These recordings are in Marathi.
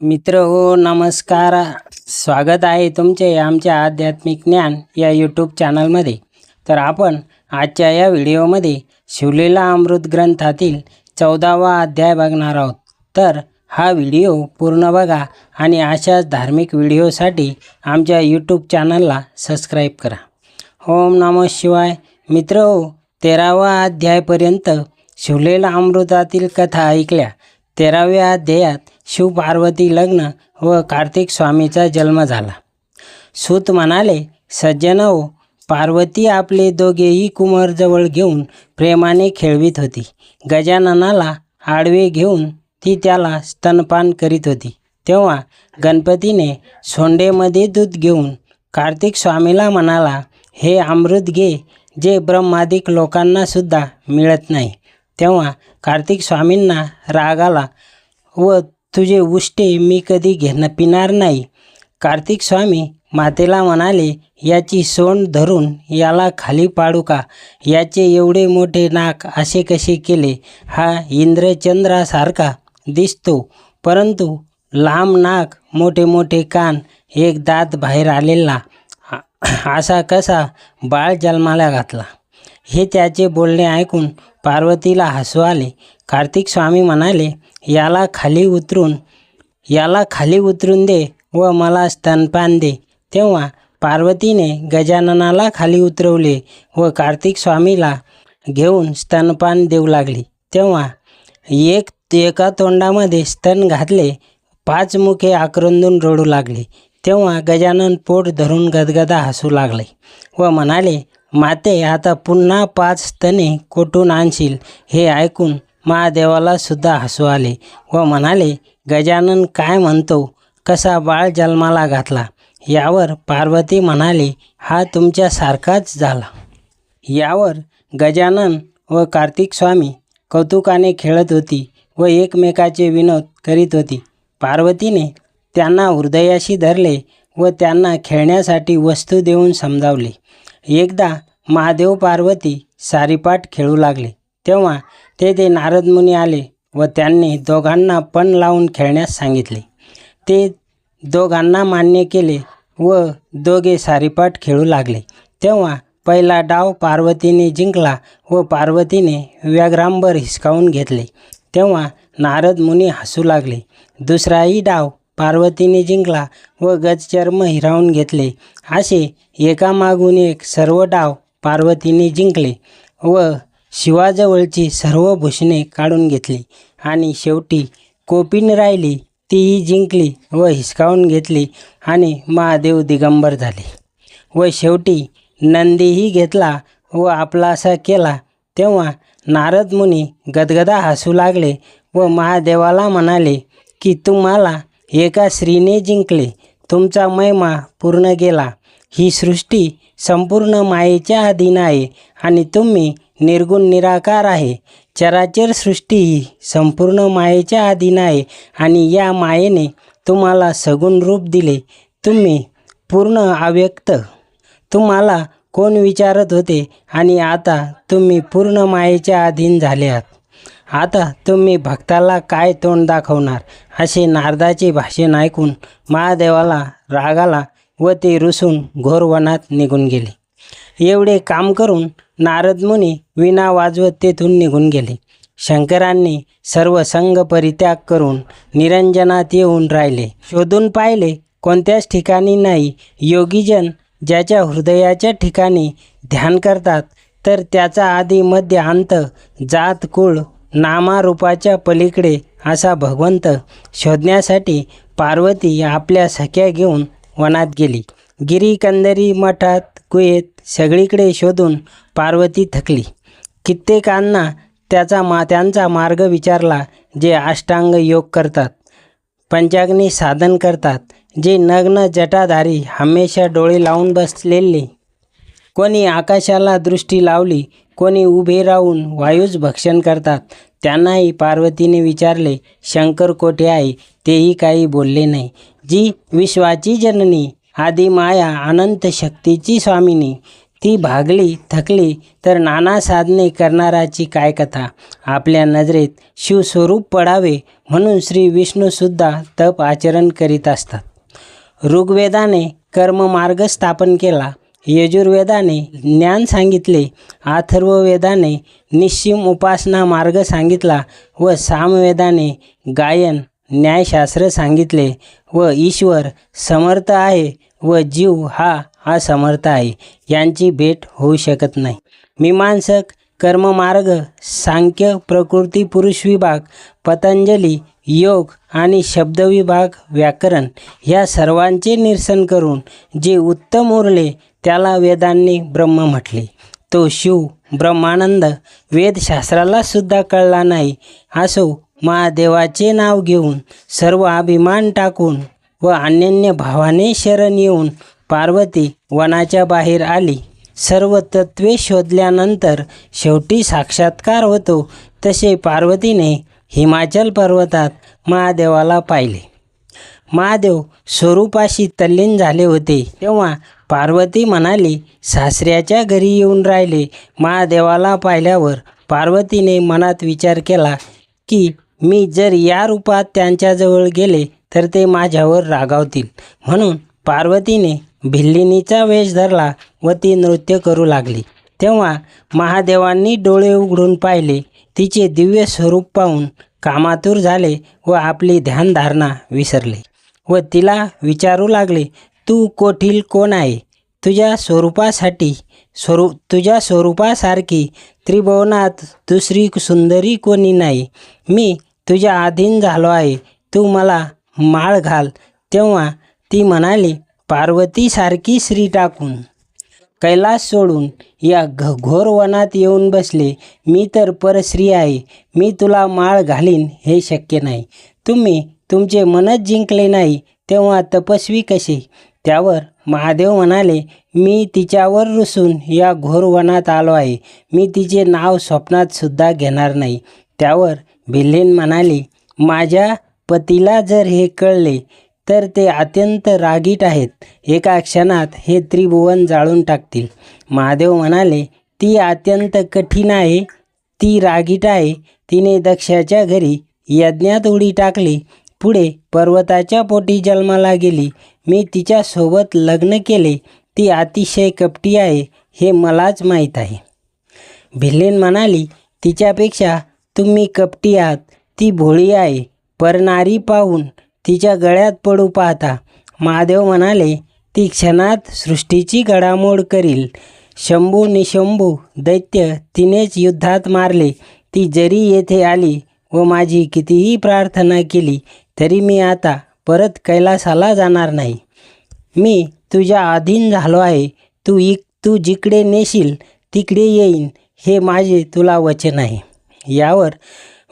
मित्र हो नमस्कार. स्वागत आहे तुमचे आमच्या आध्यात्मिक ज्ञान या यूट्यूब चॅनलमध्ये तर आपण आजच्या या व्हिडिओमध्ये शिवलेला अमृत ग्रंथातील चौदावा अध्याय बघणार आहोत. तर हा व्हिडिओ पूर्ण बघा आणि अशाच धार्मिक व्हिडिओसाठी आमच्या यूट्यूब चॅनलला सबस्क्राईब करा. ओम नमो शिवाय. मित्र हो तेरावा अध्यायपर्यंत शिवलेला अमृतातील कथा ऐकल्या. तेराव्या अध्यायात शिवपार्वती लग्न व कार्तिक स्वामीचा जन्म झाला. सूत म्हणाले सज्जन हो पार्वती आपले दोघेही कुमारजवळ घेऊन प्रेमाने खेळवीत होती. गजाननाला आडवे घेऊन ती त्याला स्तनपान करीत होती. तेव्हा गणपतीने सोंडेमध्ये दूध घेऊन कार्तिक स्वामीला म्हणाला हे अमृत घे जे ब्रह्मादिक लोकांनासुद्धा मिळत नाही. तेव्हा कार्तिक स्वामींना राग आला व तुझे उष्टे मी कधी घेणं पिणार नाही. कार्तिक स्वामी मातेला म्हणाले याची सोंड धरून याला खाली पाडू का? याचे एवढे मोठे नाक असे कसे केले? हा इंद्रचंद्रासारखा दिसतो. परंतु लांब नाक मोठे मोठे कान एक दात बाहेर आलेला. असा कसा बाळ जन्माला घातला? हे त्याचे बोलणे ऐकून पार्वतीला हसू आले. कार्तिक स्वामी म्हणाले याला खाली उतरून याला खाली उतरून दे व मला स्तनपान दे. तेव्हा पार्वतीने गजाननाला खाली उतरवले व कार्तिक स्वामीला घेऊन स्तनपान देऊ लागली. तेव्हा एक एका तोंडामध्ये स्तन घातले पाच मुखे आक्रंदून रडू लागले. तेव्हा गजानन पोट धरून गदगदा हसू लागले व म्हणाले माते आता पुन्हा पाच तणे कोठून आणशील? हे ऐकून महादेवाला सुद्धा हसू आले व म्हणाले गजानन काय म्हणतो? कसा बाळ जन्माला घातला यावर पार्वती म्हणाली हा तुमच्यासारखाच झाला यावर गजानन व कार्तिक स्वामी कौतुकाने खेळत होती व एकमेकाचे विनोद करीत होती. पार्वतीने त्यांना हृदयाशी धरले व त्यांना खेळण्यासाठी वस्तू देऊन समजावले. एकदा महादेव पार्वती सारीपाट खेळू लागले. तेव्हा तेथे नारद मुनी आले व त्यांनी दोघांना पण लावून खेळण्यास सांगितले. ते दोघांना मान्य केले व दोघे सारीपाट खेळू लागले. तेव्हा पहिला डाव पार्वतीने जिंकला व पार्वतीने व्याघ्रांबर हिसकावून घेतले. तेव्हा नारद मुनी हसू लागले. दुसराही डाव पार्वतीने जिंकला व गजचर्म हिरावून घेतले. असे एकामागून एक सर्व डाव पार्वतीने जिंकले व शिवाजवळची सर्व भूषणे काढून घेतली. आणि शेवटी कोपीन राहिली तीही जिंकली व हिसकावून घेतली आणि महादेव दिगंबर झाले. व शेवटी नंदीही घेतला व आपला असा केला. तेव्हा नारद मुनी गदगदा हसू लागले व महादेवाला म्हणाले की तुम्हाला एका स्त्रीने जिंकले. तुमचा महिमा पूर्ण गेला. ही सृष्टी संपूर्ण मायेच्या अधीन आहे आणि तुम्ही निर्गुण निराकार आहे. चराचर सृष्टी ही संपूर्ण मायेच्या अधीन आहे आणि या मायेने तुम्हाला सगुण रूप दिले. तुम्ही पूर्ण अव्यक्त. तुम्हाला कोण विचारत होते आणि आता तुम्ही पूर्ण मायेच्या अधीन झाले आहात? आता तुम्ही भक्ताला काय तोंड दाखवणार? असे नारदाचे भाषण ऐकून महादेवाला रागाला व ते रुसून घोरवनात निघून गेले. एवढे काम करून नारद मुनी विना वाजवत तेथून निघून गेले. शंकरांनी सर्व संघ परित्याग करून निरंजनात येऊन राहिले. शोधून पाहिले कोणत्याच ठिकाणी नाही. योगीजन ज्याच्या हृदयाच्या ठिकाणी ध्यान करतात तर त्याचा आधी मध्य अंत जात कुळ नामारूपाच्या पलीकडे असा भगवंत शोधण्यासाठी पार्वती आपल्या सख्या घेऊन वनात गेली. गिरीकंदरी मठात गुहेत सगळीकडे शोधून पार्वती थकली. कित्येकांना त्याचा मा त्यांचा मार्ग विचारला जे अष्टांग योग करतात पंचाग्नी साधन करतात जे नग्न जटाधारी हमेशा डोळे लावून बसलेले. कोणी आकाशाला दृष्टी लावली कोणी उभे राहून वायूच भक्षण करतात. त्यांनाही पार्वतीने विचारले शंकर कोठे आहे? तेही काही बोलले नाही. जी विश्वाची जननी आदी माया अनंत शक्तीची स्वामिनी ती भागली थकली तर नाना साधने करणाराची काय कथा? आपल्या नजरेत शिवस्वरूप पडावे म्हणून श्री विष्णूसुद्धा तप आचरण करीत असतात. ऋग्वेदाने कर्ममार्ग स्थापन केला. यजुर्वेदाने ज्ञान सांगितले अथर्ववेदाने निश्चिम उपासना मार्ग सांगितला व सामवेदाने गायन न्यायशास्त्र सांगितले व ईश्वर समर्थ आहे व जीव हा असमर्थ आहे यांची भेट होऊ शकत नाही. मीमांसक कर्ममार्ग सांख्य प्रकृती पुरुष विभाग पतंजली योग आणि शब्दविभाग व्याकरण या सर्वांचे निरसन करून जे उत्तम उरले त्याला वेदांनी ब्रह्म म्हटले. तो शिव ब्रह्मानंद वेदशास्त्राला सुद्धा कळला नाही. असो महादेवाचे नाव घेऊन सर्व अभिमान टाकून व अन्यन्य भावाने शरण येऊन पार्वती वनाच्या बाहेर आली. सर्व तत्वे शोधल्यानंतर शेवटी साक्षात्कार होतो. तसे पार्वतीने हिमाचल पर्वतात महादेवाला पाहिले. महादेव स्वरूपाशी तल्लीन झाले होते. तेव्हा पार्वती म्हणाली सासऱ्याच्या घरी येऊन राहिले. महादेवाला पाहिल्यावर पार्वतीने मनात विचार केला की मी जर या रूपात त्यांच्याजवळ गेले तर ते माझ्यावर रागावतील. म्हणून पार्वतीने भिल्लिनीचा वेश धरला व ती नृत्य करू लागली. तेव्हा महादेवांनी डोळे उघडून पाहिले. तिचे दिव्य स्वरूप पाहून कामातूर झाले व आपली ध्यानधारणा विसरले व तिला विचारू लागले तू कोठील कोण आहे? तुझ्या स्वरूपासाठी स्वरू तुझ्या स्वरूपासारखी त्रिभुवनात दुसरी सुंदरी कोणी नाही. मी तुझ्या अधीन झालो आहे. तू मला माळ घाल. तेव्हा ती म्हणाली पार्वतीसारखी श्री टाकून. कैलास सोडून या घ घोर वनात येऊन बसले. मी तर परश्री आहे. मी तुला माळ घालीन. हे शक्य नाही. तुम्ही तुमचे मनच जिंकले नाही. तेव्हा तपस्वी कसे? त्यावर महादेव म्हणाले मी तिच्यावर रुसून या घोर वनात आलो आहे. मी तिचे नाव स्वप्नातसुद्धा घेणार नाही. त्यावर भिल्लेन म्हणाली माझ्या पतीला जर हे कळले तर ते अत्यंत रागीट आहेत. एका क्षणात हे त्रिभुवन जाळून टाकतील. महादेव म्हणाले ती अत्यंत कठीण आहे. ती रागीट आहे. तिने दक्षाच्या घरी यज्ञात उडी टाकली. पुढे पर्वताच्या पोटी जन्माला गेली. मी तिच्यासोबत लग्न केले. ती अतिशय कपटी आहे हे मलाच माहीत आहे. भिल्लेन म्हणाली तिच्यापेक्षा तुम्ही कपटी आहात. ती भोळी आहे परणारी पाहून तिच्या गळ्यात पडू पाहता. महादेव म्हणाले ती क्षणात सृष्टीची घडामोड करील. शंभू निशंभू दैत्य तिनेच युद्धात मारले. ती जरी येथे आली व माझी कितीही प्रार्थना केली तरी मी आता परत कैलासाला जाणार नाही. मी तुझ्या अधीन झालो आहे. तू इक तू जिकडे नेशील तिकडे येईन. हे माझे तुला वचन आहे. यावर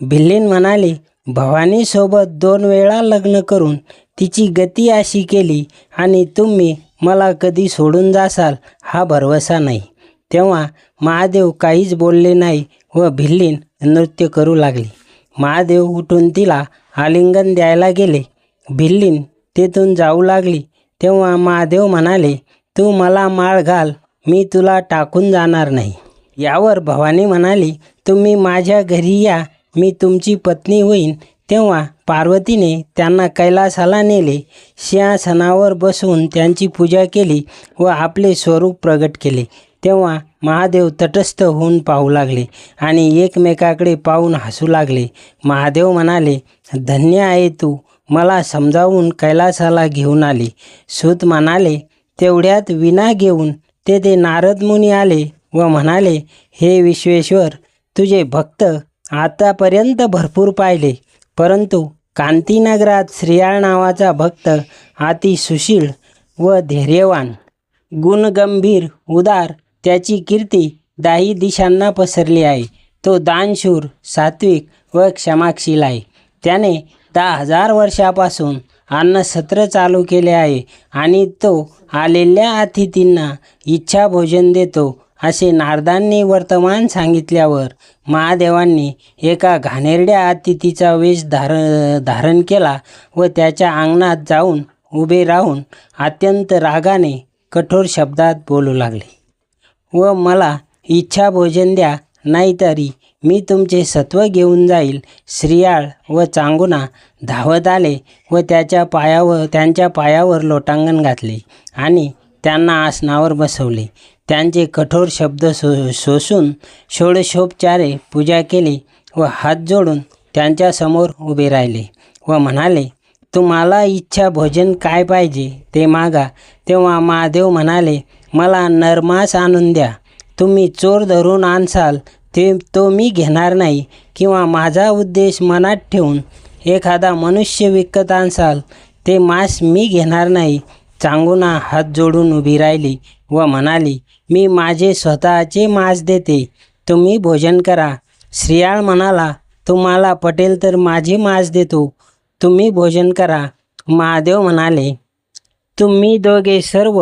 भिल्लीन म्हणाले भवानीसोबत दोन वेळा लग्न करून तिची गती अशी केली आणि तुम्ही मला कधी सोडून जासाल हा भरवसा नाही. तेव्हा महादेव काहीच बोलले नाही व भिल्लीन नृत्य करू लागली. महादेव उठून तिला आलिंगन द्यायला गेले. भिल्लीन तेथून जाऊ लागली. तेव्हा महादेव म्हणाले तू मला माळ घाल. मी तुला टाकून जाणार नाही. यावर भवानी म्हणाली तुम्ही माझ्या घरी या. मी तुमची पत्नी होईन. तेव्हा पार्वतीने त्यांना कैलासाला नेले. सिंहासनावर बसवून त्यांची पूजा केली व आपले स्वरूप प्रगट केले. तेव्हा महादेव तटस्थ होऊन पाहू लागले आणि एकमेकाकडे पाहून हसू लागले. महादेव म्हणाले धन्य आहे तू. मला समजावून कैलासाला घेऊन आली. सूत म्हणाले तेवढ्यात विना घेऊन तेथे नारद मुनी आले व म्हणाले हे विश्वेश्वर तुझे भक्त आतापर्यंत भरपूर पाहिले. परंतु कांतीनगरात श्रियाळ नावाचा भक्त अति सुशील व धैर्यवान गुणगंभीर उदार त्याची कीर्ती दाही दिशांना पसरली आहे. तो दानशूर सात्विक व क्षमाशील आहे. त्याने दहा हजार वर्षापासून अन्नसत्र चालू केले आहे आणि तो आलेल्या अतिथींना इच्छा भोजन देतो असे नारदांनी वर्तमान सांगितल्यावर महादेवांनी एका घाणेरड्या अतिथीचा वेश धार धारण केला व त्याच्या अंगणात जाऊन उभे राहून अत्यंत रागाने कठोर शब्दात बोलू लागले. व मला इच्छा भोजन द्या नाहीतरी मी तुमचे सत्व घेऊन जाईल. श्रियाळ व चांगुना धावत आले व त्याच्या पायावर त्यांच्या पायावर लोटांगण घातले आणि त्यांना आसनावर बसवले. त्यांचे कठोर शब्द सो सोसून षोडशोपचारे पूजा केली व हात जोडून त्यांच्यासमोर उभे राहिले व म्हणाले तुम्हाला इच्छा भोजन काय पाहिजे? ते मागा. तेव्हा महादेव म्हणाले मला नरमास आणून द्या. तुम्ही चोर धरून आणसाल ते तो मी घेणार नाही किंवा माझा उद्देश मनात ठेवून एखादा मनुष्य विकत आणसाल ते मांस मी घेणार नाही. चांगुना हात जोडून उभी राहिली व म्हणाली मी माझे स्वतःचे मांस देते तुम्ही भोजन करा. श्रियाळ म्हणाला तुम्हाला पटेल तर माझे मांस देतो तुम्ही भोजन करा. महादेव म्हणाले तुम्ही दोघे सर्व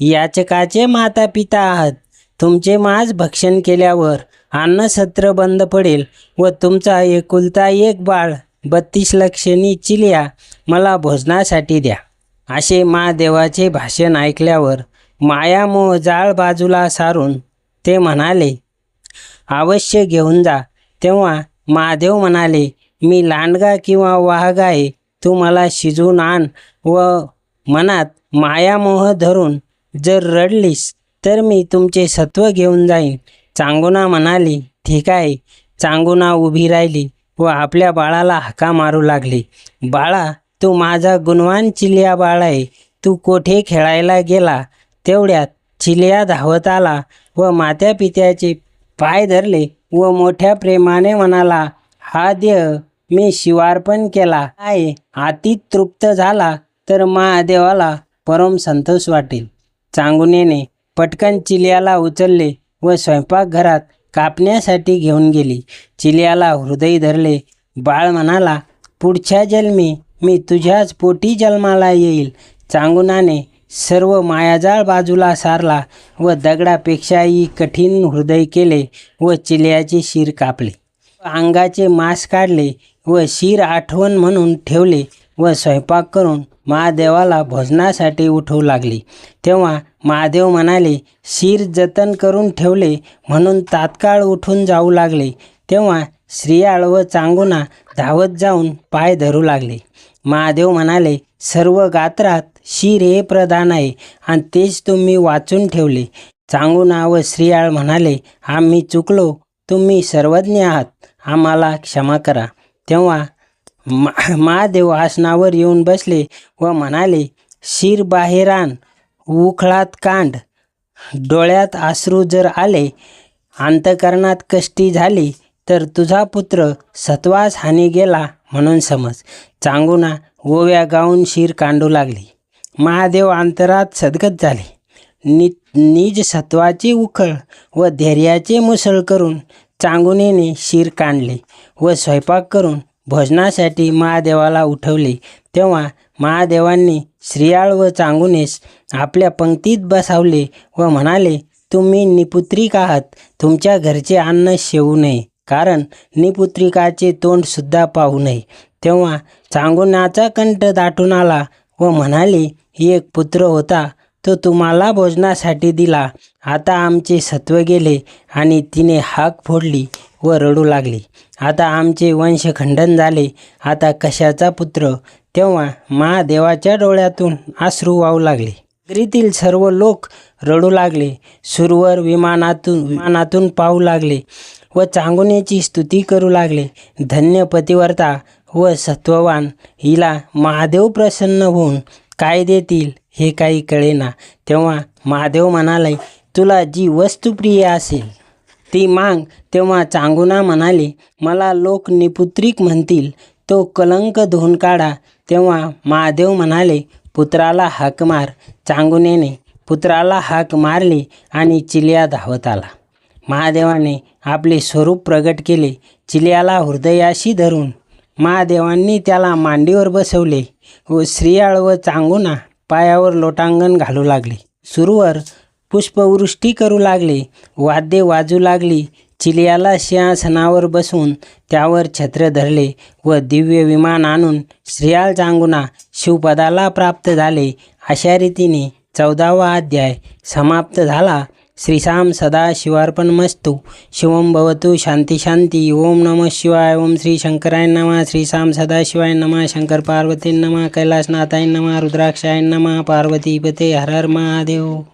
याचकाचे माता पिता आहात. तुमचे मांस भक्षण केल्यावर अन्नसत्र बंद पडेल व तुमचा एकुलता एक बाळ बत्तीस लक्षणी चिलिया मला भोजनासाठी द्या. असे महादेवाचे भाषण ऐकल्यावर मायामोह जाळ बाजूला सारून ते म्हणाले अवश्य घेऊन जा. तेव्हा महादेव म्हणाले मी लांडगा किंवा वाहगा आहे. तू मला शिजवून आण व मनात मायामोह धरून जर रडलीस तर मी तुमचे सत्व घेऊन जाईन. चांगुना म्हणाली ठीक आहे. चांगुना उभी राहिली व आपल्या बाळाला हाका मारू लागली. बाळा तू माझा गुणवान चिलिया बाळ आहे. तू कोठे खेळायला गेला? तेवढ्यात चिलिया धावत आला व मात्या पित्याचे पाय धरले व मोठ्या प्रेमाने म्हणाला हा देह मी शिवार्पण केला आहे. अति तृप्त झाला तर महादेवाला परम संतोष वाटेल. चांगुनेने पटकन चिलियाला उचलले व स्वयंपाकघरात कापण्यासाठी घेऊन गेली. चिलियाला हृदय धरले. बाळ म्हणाला पुढच्या जन्मी मी तुझ्याच पोटी जन्माला येईल. चांगुनाने सर्व मायाजाळ बाजूला सारला व दगडापेक्षाही कठीण हृदय केले व चिलियाचे शिर कापले. अंगाचे मांस काढले व शिर आठवण म्हणून ठेवले. व स्वयंपाक करून महादेवाला भोजनासाठी उठवू लागली. तेव्हा महादेव म्हणाले शिर जतन करून ठेवले म्हणून तात्काळ उठून जाऊ लागले. तेव्हा श्रियाळ व चांगुना धावत जाऊन पाय धरू लागले. महादेव म्हणाले सर्व गात्रात शिर हे प्रधान आहे आणि तेच तुम्ही वाचून ठेवले. चांगुना व श्रियाळ म्हणाले आम्ही चुकलो तुम्ही सर्वज्ञ आहात आम्हाला क्षमा करा. तेव्हा महादेव आसनावर येऊन बसले व म्हणाले शिर बाहेरान उखळात कांड. डोळ्यात आश्रू जर आले अंतकरणात कष्टी झाली तर तुझा पुत्र सत्वास हानी गेला म्हणून समज. चांगुना ओव्या गाऊन शिर कांडू लागली. महादेव अंतरात सदगत झाले. नि निज सत्वाची उखळ व धैर्याचे मुसळ करून चांगुनेने शिर कांडले व स्वयंपाक करून भोजनासाठी महादेवाला उठवले. तेव्हा महादेवांनी श्रियाळ व चांगुनेस आपल्या पंक्तीत बसावले व म्हणाले तुम्ही निपुत्रिक आहात. तुमच्या घरचे अन्न शेवू नये. कारण निपुत्रिकाचे तोंडसुद्धा पाहू नये. तेव्हा चांगुनाचा कंठ दाटून आला व म्हणाले एक पुत्र होता. तो तुम्हाला भोजनासाठी दिला. आता आमचे सत्व गेले आणि तिने हाक फोडली. व रडू लागली. आता आमचे वंशखंडन झाले. आता कशाचा पुत्र? तेव्हा महादेवाच्या डोळ्यातून आश्रू वाहू लागले. नगरीतील सर्व लोक रडू लागले. सुरवर विमानातून विमानातून पाहू लागले व चांगुण्याची स्तुती करू लागले. धन्य पतिवर्ता व सत्ववान. हिला महादेव प्रसन्न होऊन काय देतील हे काही कळेना. तेव्हा महादेव म्हणाले तुला जी वस्तू प्रिय असेल ती मांग तेव्हा चांगुना म्हणाले मला लोक निपुत्रिक म्हणतील. तो कलंक धुवून काढा. तेव्हा महादेव म्हणाले पुत्राला हाक मार. चांगुनेने पुत्राला हाक मारली आणि चिलिया धावत आला. महादेवाने आपले स्वरूप प्रगट केले चिलियाला हृदयाशी धरून. महादेवांनी त्याला मांडीवर बसवले व श्रियाळ व चांगुना पायावर लोटांगण घालू लागले. सुरूवर पुष्पवृष्टी करू लागले. वाद्ये वाजू लागली. चिलियाला सिंहासनावर बसून त्यावर छत्र धरले व दिव्य विमान आणून श्रियाल चांगुना शिवपदाला प्राप्त झाले. अशा रीतीने चौदावा अध्याय समाप्त झाला. श्रीशाम सदा शिवार्पण मस्तु शिवम भवतु शांती शांती. ओम नमः शिवाय. ओम श्री शंकराय नमः. श्रीशाम सदाशिवाय नमः. शंकर पार्वती नमः. कैलासनाथाय नमः. रुद्राक्षाय नमः. पार्वतीपते. हर हर महादेव.